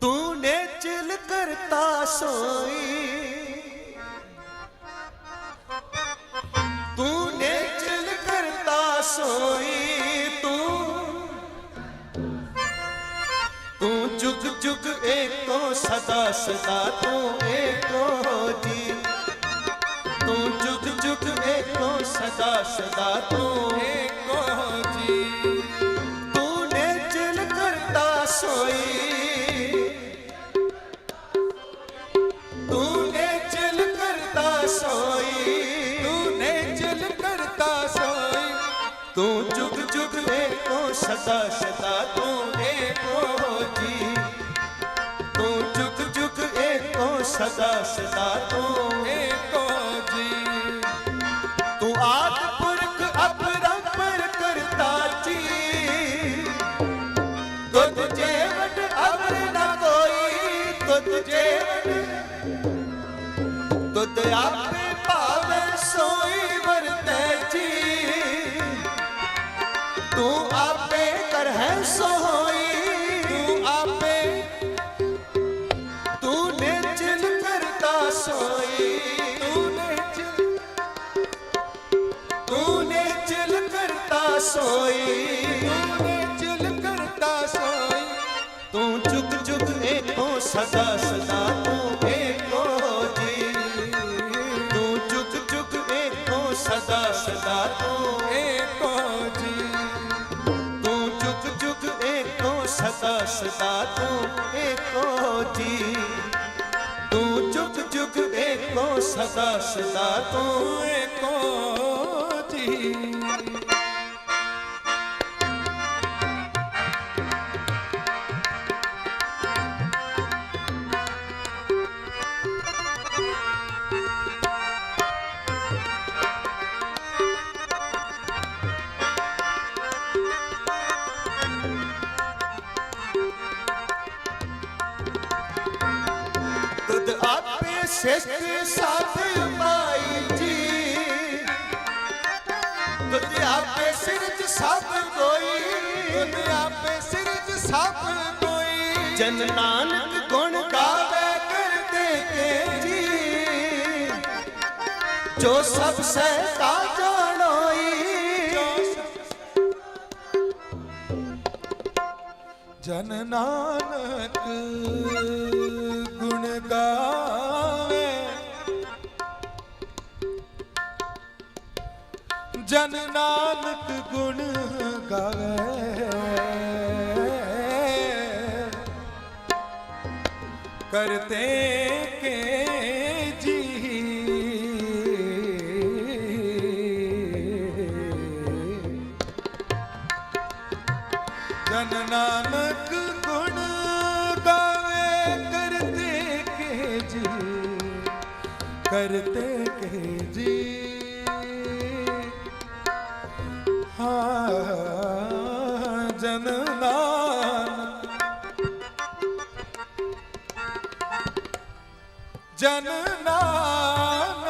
तूने चिल करता सोई तूने चिल करता सोई तू तू जुग जुग एको सदा सदा तू एको जी तू जुग जुग एको सदा सदा तू एको ਜੀ ਤੂੰ ਜੁਗ ਜੁਗ ਦੇਖੋ, ਸਦਾ ਸਦਾ ਤੂੰ ਦੇਖੋ ਜੀ। ਤੂੰ ਜੁਗ ਜੁਗ ਏਕੋ ਸਦਾ ਸਦਾ ਤੂੰ ਏਕੋ ਜੀ। ਤੂੰ ਆਦ ਪੁਰਖ ਅਪਰੰਪਰ ਕਰਤਾ ਜੀ। ਤੁਧ ਜੇ ਵਟ ਅਵਰ ਨਾ ਕੋਈ, ਤੁਧ ਜੇ ਵਟ ਆਪੇ सोई तूने चल करता सोई तू चुक चुक देखो सदा सदा तू देखो जी तू चुक चुक देखो सदा सदा तू देखो जी तू चुक चुक देखो सदा सदा तू देखो जी तू चुक चुक देखो सदा सदा तू देखो जी ਤੁਧ ਆਪੇ ਸਿਰਜ ਸਭ ਕੋਈ ਤੂਨੇ ਆਪੇ ਸਿਰਜ ਸਭ ਕੋਈ। ਜਨ ਨਾਨਕ ਗੁਣ ਗਾਵੇ ਕਰਦੇ ਕੇ ਜੀ ਜੋ ਸਭ ਸਹਿਤਾ ਜਾਣੋਈ। ਜਨ ਨਾਨਕ ਗੁਣ ਗਾਵੇ ਜਨ ਨਾਨਕ ਗੁਣ ਗਾਵੇ। ਕਰਤੇ ਕੇ ਜੀ। ਜਨ ਨਾਨਕ ਗੁਣ ਗਾਵੇ, ਕਰਤੇ ਕੇ ਜੀ। ਕਰਤੇ ਕੇ ਜੀ। ਹਾਂ ਜਨ ਨਾਨਕ ਜਨ ਨਾਨਕ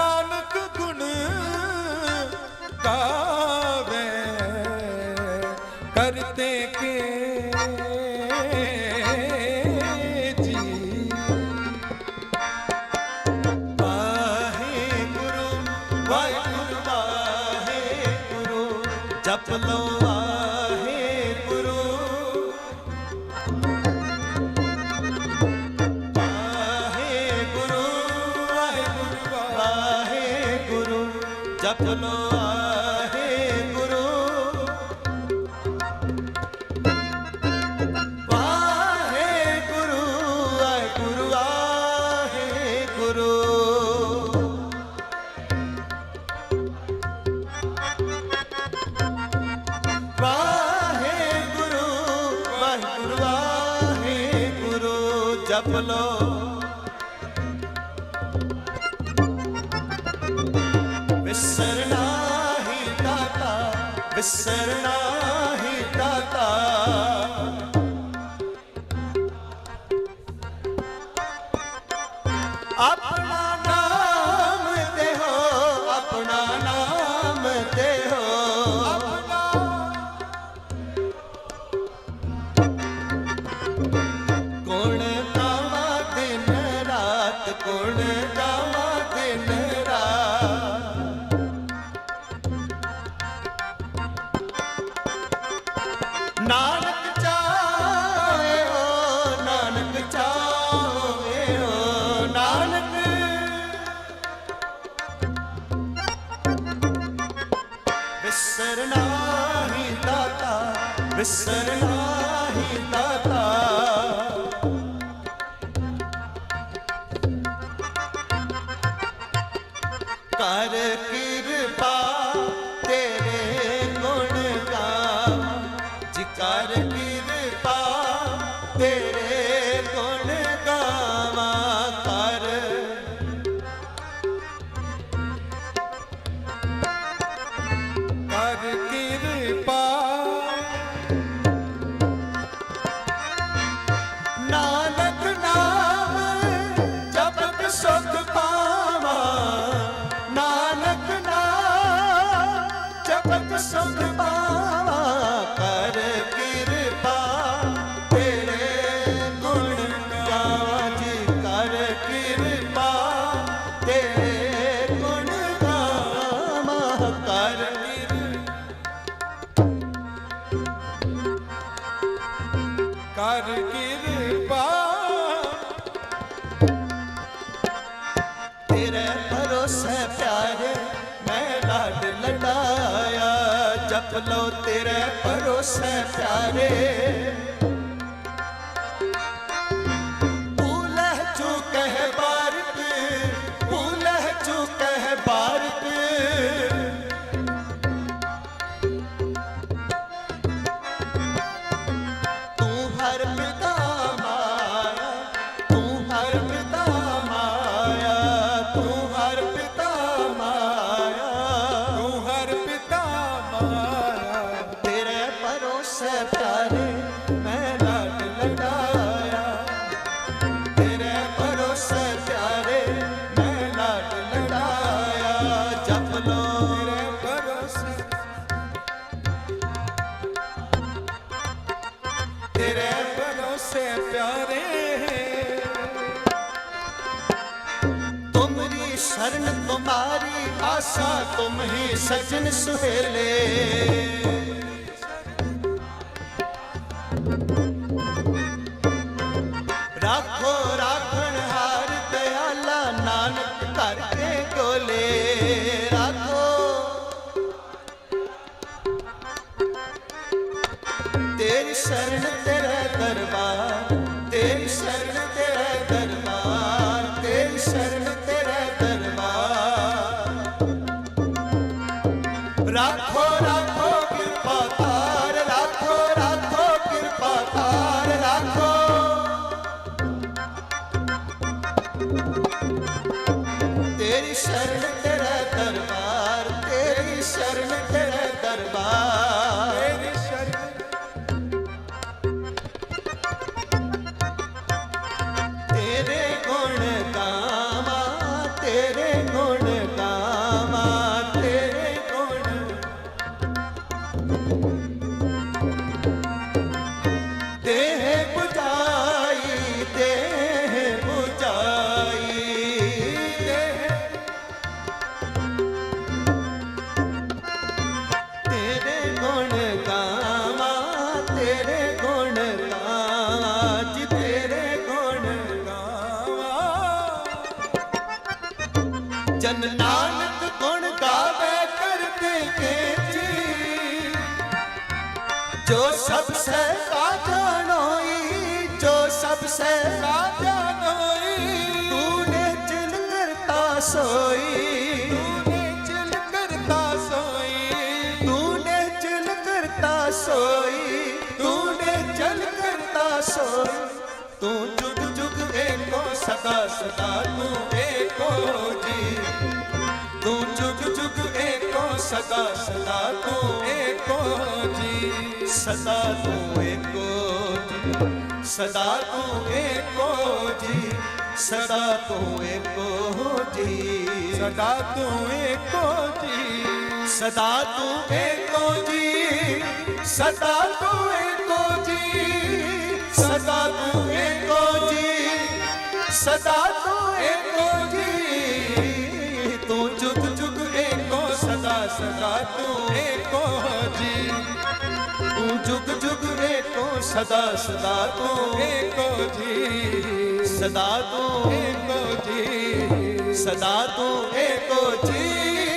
ਨਾਨਕ ਗੁਣ ਗਾਵੇ ਬੋਲੋ ਵਿਸਰਨਾ ਹੀ ਦਾਤਾ ਵਿਸਰਨਾ ਹੀ ਦਾਤਾ। ਆਪ بالسلام ਕਰ ਕਰ ਕਿਰਪਾ ਤੇਰੇ ਭਰੋਸੇ ਪਿਆਰੇ ਮੈਂ ਲਾਡ ਲਟਾਇਆ ਜਪ ਲੋ ਤੇਰੇ ਭਰੋਸੇ ਪਿਆਰੇ ऐसे प्यारे तुम्हारी शरण तुम्हारी आशा तुम ही सजन सुहेले राखो राखो ਰੱਖੋ ਰੱਖੋ। जो सबसे राजानोई जो सबसे राजानोई तूने चिल करता सोई तूने चिल करता सोई तूने चिल करता सोई तूने चल करता सोई तू जुग जुग एको सदा सदा तू एको जी तू जुग जुग एको ਸਦਾ ਸਦਾ ਤੂੰ ਏਕੋ ਜੀ ਸਦਾ ਤੂੰ ਏਕੋ ਜੀ ਸਦਾ ਤੂੰ ਏਕੋ ਜੀ ਸਦਾ ਤੂੰ ਏਕੋ ਜੀ ਸਦਾ ਤੂੰ ਏਕੋ ਜੀ ਸਦਾ ਤੂੰ ਏਕੋ ਜੀ ਸਦਾ ਤੂੰ ਏਕੋ ਜੀ ਸਦਾ ਤੂੰ ਏਕੋ ਜੀ ਸਦਾ ਤੂੰ ਏਕੋ ਜੀ ਏਕੋ ਜੀ। ਤੂੰ ਜੁਗ ਜੁਗ ਏਕੋ, ਸਦਾ ਸਦਾ ਤੂੰ ਏਕੋ ਜੀ। ਸਦਾ ਤੂੰ ਏਕੋ ਜੀ। ਸਦਾ ਤੂੰ ਏਕੋ ਜੀ।